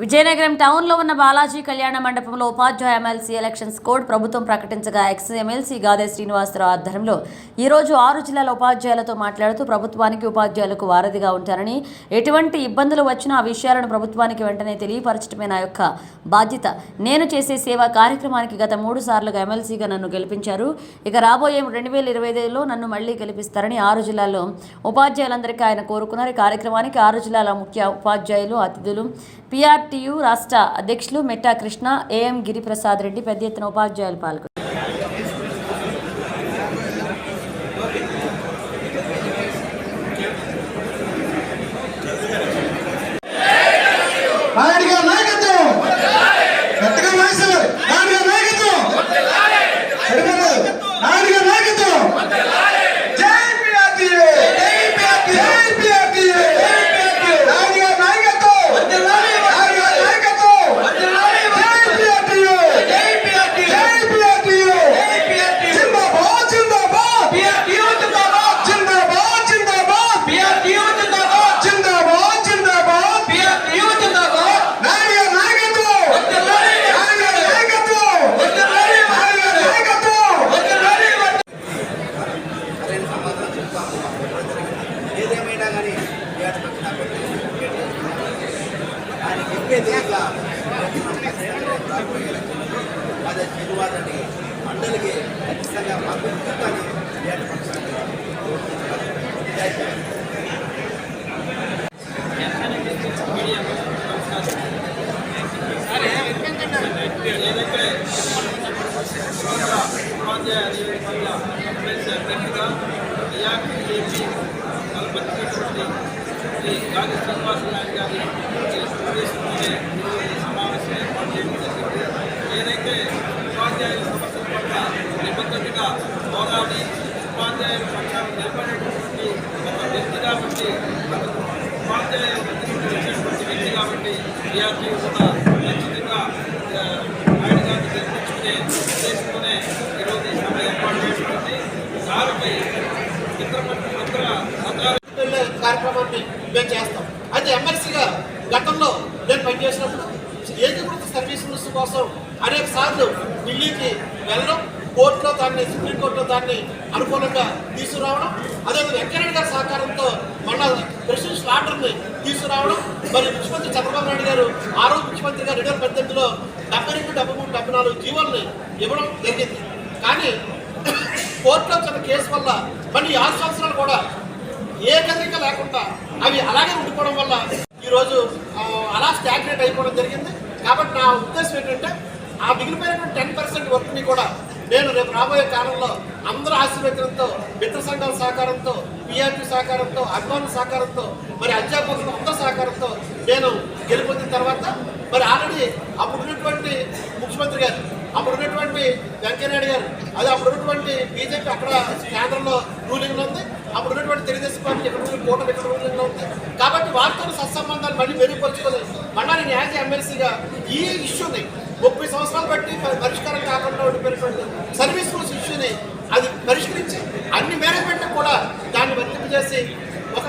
విజయనగరం టౌన్లో ఉన్న బాలాజీ కళ్యాణ మండపంలో ఉపాధ్యాయ ఎమ్మెల్సీ ఎలక్షన్స్ కోడ్ ప్రభుత్వం ప్రకటించగా ఎక్స్ ఎమ్మెల్సీ గాదే శ్రీనివాసరావు ఆధ్వర్యంలో ఈరోజు ఆరు జిల్లాల ఉపాధ్యాయులతో మాట్లాడుతూ ప్రభుత్వానికి ఉపాధ్యాయులకు వారధిగా ఉంటారని ఎటువంటి ఇబ్బందులు వచ్చినా ఆ విషయాలను ప్రభుత్వానికి వెంటనే తెలియపరచడమే నా యొక్క బాధ్యత? నేను చేసే సేవా కార్యక్రమానికి గత మూడు సార్లుగా ఎమ్మెల్సీగా నన్ను గెలిపించారు. ఇక రాబోయే రెండు వేల ఇరవై ఐదులో నన్ను మళ్ళీ గెలిపిస్తారని ఆరు జిల్లాల్లో ఉపాధ్యాయులందరికీ ఆయన కోరుకున్నారు. ఈ కార్యక్రమానికి ఆరు జిల్లాల ముఖ్య ఉపాధ్యాయులు అతిథులు పిఆర్ పిఆర్టీయు రాష్ట్ర అధ్యక్షులు మెట్టా కృష్ణ ఏఎం గిరిప్రసాద్ రెడ్డి పెద్ద ఎత్తున ఉపాధ్యాయులు పాల్గొన్నారు. నాయుడు చెప్పేది ఇట్లా అదే తిరువాదని మండలికి ఖచ్చితంగా పంపించాలని ఉపాధ్యాయ అధికారుల ఎమ్మెల్సీ అభ్యర్థిగా ఏపీ కల్పించినటువంటి శ్రీ గాలి శ్రీనివాస నాయుడు గారి సమావేశం ఏర్పాటు చేయడం జరిగింది ఏదైతే ఉపాధ్యాయుల సమస్యల పట్ల నిబద్ధతగా పోరాడి ఉపాధ్యాయుల పక్షాన్ని నిలబడేటటువంటి ఒక వ్యక్తి కాబట్టి ఉపాధ్యాయుల వ్యక్తి కాబట్టి విఆర్టీ కూడా ఖచ్చితంగా ఆయన గారిని గెలిపించుకునే ఉద్దేశంతోనే ఈరోజు ఈ సభ ఏర్పాటు చేసినటువంటి దానిపై ఇతర ఇతర కార్యక్రమాన్ని మేము చేస్తాం. అయితే ఎమ్మెల్సీగా గతంలో నేను పనిచేసినప్పుడు ఏకీకృత సర్వీస్ రూల్స్ కోసం అనేక సార్లు ఢిల్లీకి వెళ్ళడం కోర్టులో దాన్ని సుప్రీంకోర్టులో దాన్ని అనుకూలంగా తీసుకురావడం అదే వెంకయ్య గారి సహకారంతో మన ప్రెసిడెన్షియల్ ఆర్డర్ని తీసుకురావడం. మరి ముఖ్యమంత్రి చంద్రబాబు నాయుడు గారు ఆ రోజు ముఖ్యమంత్రి గారు రెండు వేల పద్దెనిమిదిలో డెబ్బై రెండు డెబ్బై మూడు డెబ్బై నాలుగు జీవోల్ని ఇవ్వడం జరిగింది. కానీ కోర్టులో వచ్చిన కేసు వల్ల మళ్ళీ ఆరు సంవత్సరాలు కూడా ఏ కదలిక లేకుండా అవి అలాగే ఉండిపోవడం వల్ల ఈరోజు అలా స్టాగ్నేట్ అయిపోవడం జరిగింది. కాబట్టి నా ఉద్దేశం ఏంటంటే ఆ మిగిలిపోయినటువంటి టెన్ పర్సెంట్ వర్క్ని కూడా నేను రేపు రాబోయే కాలంలో అందరూ ఆశీర్వచనంతో మిత్ర సంఘాల సహకారంతో పిఆర్టీ సహకారంతో అభిమానుల సహకారంతో మరి అధ్యాపకులు అందరి సహకారంతో నేను గెలుపొందిన తర్వాత మరి ఆల్రెడీ అప్పుడు ఉన్నటువంటి ముఖ్యమంత్రి గారు అప్పుడు ఉన్నటువంటి వెంకయ్యనాయుడు గారు అది అప్పుడు ఉన్నటువంటి బీజేపీ అక్కడ కేంద్రంలో రూలింగ్లో ఉంది. అప్పుడు ఉన్నటువంటి తెలుగుదేశం పార్టీ ఇక్కడ రూలింగ్ కూటమి ఇక్కడ రూలింగ్లో ఉంది. కాబట్టి వారితో సత్సంబంధాలు మళ్ళీ మెరుగుపరుచుకొని మళ్ళీ నేను యాజ్ ఎమ్మెల్సీగా ఈ ఇష్యూని ముప్పై సంవత్సరాలు బట్టి పరిష్కారం కాకుండా